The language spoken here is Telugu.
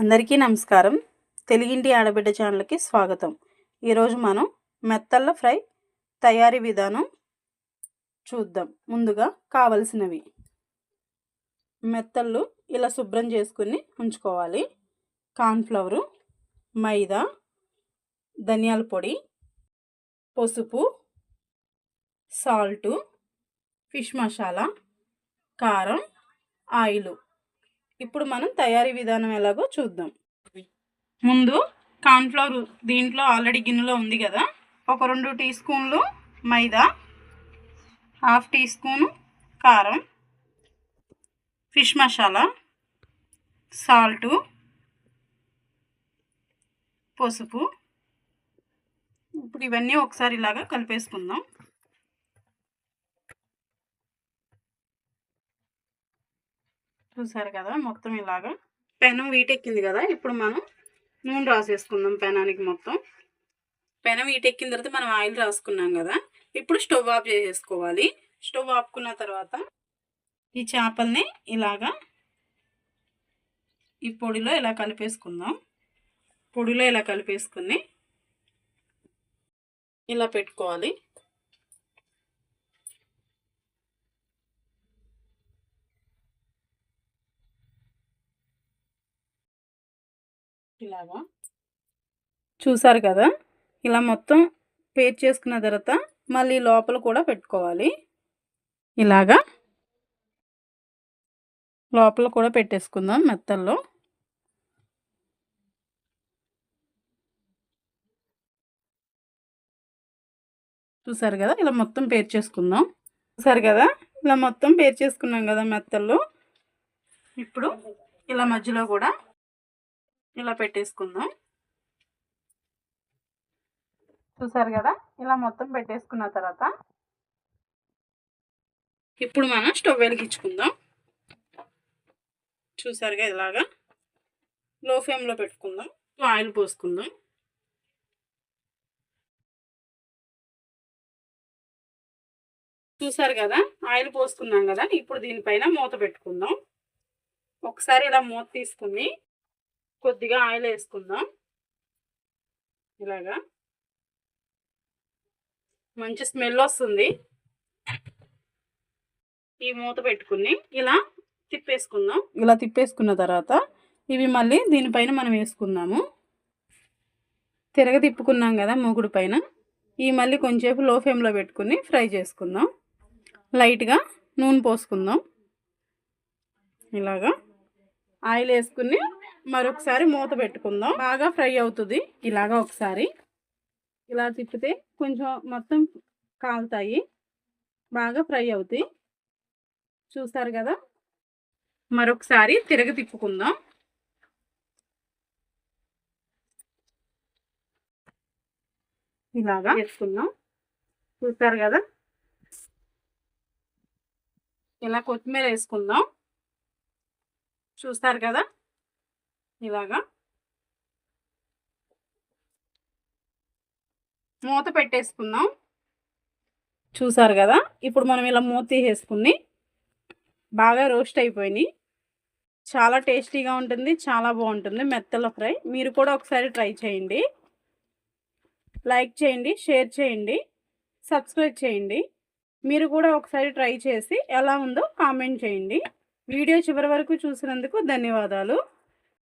అందరికీ నమస్కారం. తెలుగింటి ఆడబిడ్డ ఛానల్కి స్వాగతం. ఈరోజు మనం మెత్తళ్ళ ఫ్రై తయారీ విధానం చూద్దాం. ముందుగా కావలసినవి. మెత్తళ్ళు ఇలా శుభ్రం చేసుకుని ఉంచుకోవాలి. కార్న్ఫ్లవరు మైదా ధనియాల పొడి పసుపు సాల్టు ఫిష్ మసాలా కారం ఆయిలు. ఇప్పుడు మనం తయారీ విధానం ఎలాగో చూద్దాం. ముందు కార్న్ఫ్లవర్ దీంట్లో ఆల్రెడీ గిన్నెలో ఉంది కదా. ఒక రెండు టీ స్పూన్లు మైదా హాఫ్ టీ స్పూను కారం ఫిష్ మసాలా సాల్టు పసుపు. ఇప్పుడు ఇవన్నీ ఒకసారి ఇలాగా కలిపేసుకుందాం. చూసారు కదా మొత్తం ఇలాగా. పెనం వీటెక్కింది కదా ఇప్పుడు మనం నూనె రాసేసుకుందాం పెనానికి మొత్తం. పెనం వీటెక్కిన తర్వాత మనం ఆయిల్ రాసుకున్నాం కదా ఇప్పుడు స్టవ్ ఆఫ్ చేసేసుకోవాలి. స్టవ్ ఆపుకున్న తర్వాత ఈ చేపల్ని ఇలాగా ఈ పొడిలో ఇలా కలిపేసుకుందాం. పొడిలో ఇలా కలిపేసుకుని ఇలా పెట్టుకోవాలి. ఇలాగా. చూసారు కదా? ఇలా మొత్తం పేర్ చేసుకున్న తర్వాత మళ్ళీ లోపల కూడా పెట్టుకోవాలి. ఇలాగా. లోపల కూడా పెట్టేసుకుందాం మెత్తల్లో. చూసారు కదా? ఇలా మొత్తం పేర్ చేసుకుందాం. చూసారు కదా? ఇలా మొత్తం పేర్ చేసుకున్నాం కదా మెత్తల్లో. ఇప్పుడు ఇలా మధ్యలో కూడా ఇలా పెట్టేసుకుందాం. చూసారు కదా? ఇలా మొత్తం పెట్టేసుకున్న తర్వాత ఇప్పుడు మనం స్టవ్ వెలిగించుకుందాం. చూసారుగా ఇలాగా? లో ఫ్లేమ్లో పెట్టుకుందాం. ఆయిల్ పోసుకుందాం. చూసారు కదా? ఆయిల్ పోసుకున్నాం కదా? ఇప్పుడు దీనిపైన మూత పెట్టుకుందాం. ఒకసారి ఇలా మూత తీసుకుని కొద్దిగా ఆయిల్ వేసుకుందాం. ఇలాగా. మంచి స్మెల్ వస్తుంది. ఈ మూత పెట్టుకుని ఇలా తిప్పేసుకుందాం. ఇలా తిప్పేసుకున్న తర్వాత ఇవి మళ్ళీ దీనిపైన మనం వేసుకుందాము. తిరగ తిప్పుకున్నాం కదా మూగుడు పైన. ఇవి మళ్ళీ కొంచెంసేపు లో ఫ్లేమ్లో పెట్టుకుని ఫ్రై చేసుకుందాం. లైట్గా నూనె పోసుకుందాం. ఇలాగా. ఆయిల్ వేసుకుని మరొకసారి మూత పెట్టుకుందాం. బాగా ఫ్రై అవుతుంది. ఇలాగా ఒకసారి. ఇలా తిప్పితే కొంచెం మొత్తం కాలుతాయి. బాగా ఫ్రై అవుతాయి. చూస్తారు కదా? మరొకసారి తిరగ తిప్పుకుందాం. ఇలాగా వేసుకుందాం. చూస్తారు కదా? ఇలా కొత్తిమీర వేసుకుందాం. చూస్తారు కదా? ఇలాగా మూత పెట్టేసుకుందాం. చూసారు కదా? ఇప్పుడు మనం ఇలా మూత తీసేసుకుని బాగా రోస్ట్ అయిపోయినాయి. చాలా టేస్టీగా ఉంటుంది చాలా బాగుంటుంది. మెత్తల ఫ్రై. మీరు కూడా ఒకసారి ట్రై చేయండి. లైక్ చేయండి షేర్ చేయండి సబ్స్క్రైబ్ చేయండి. మీరు కూడా ఒకసారి ట్రై చేసి ఎలా ఉందో కామెంట్ చేయండి. వీడియో చివరి వరకు చూసినందుకు ధన్యవాదాలు.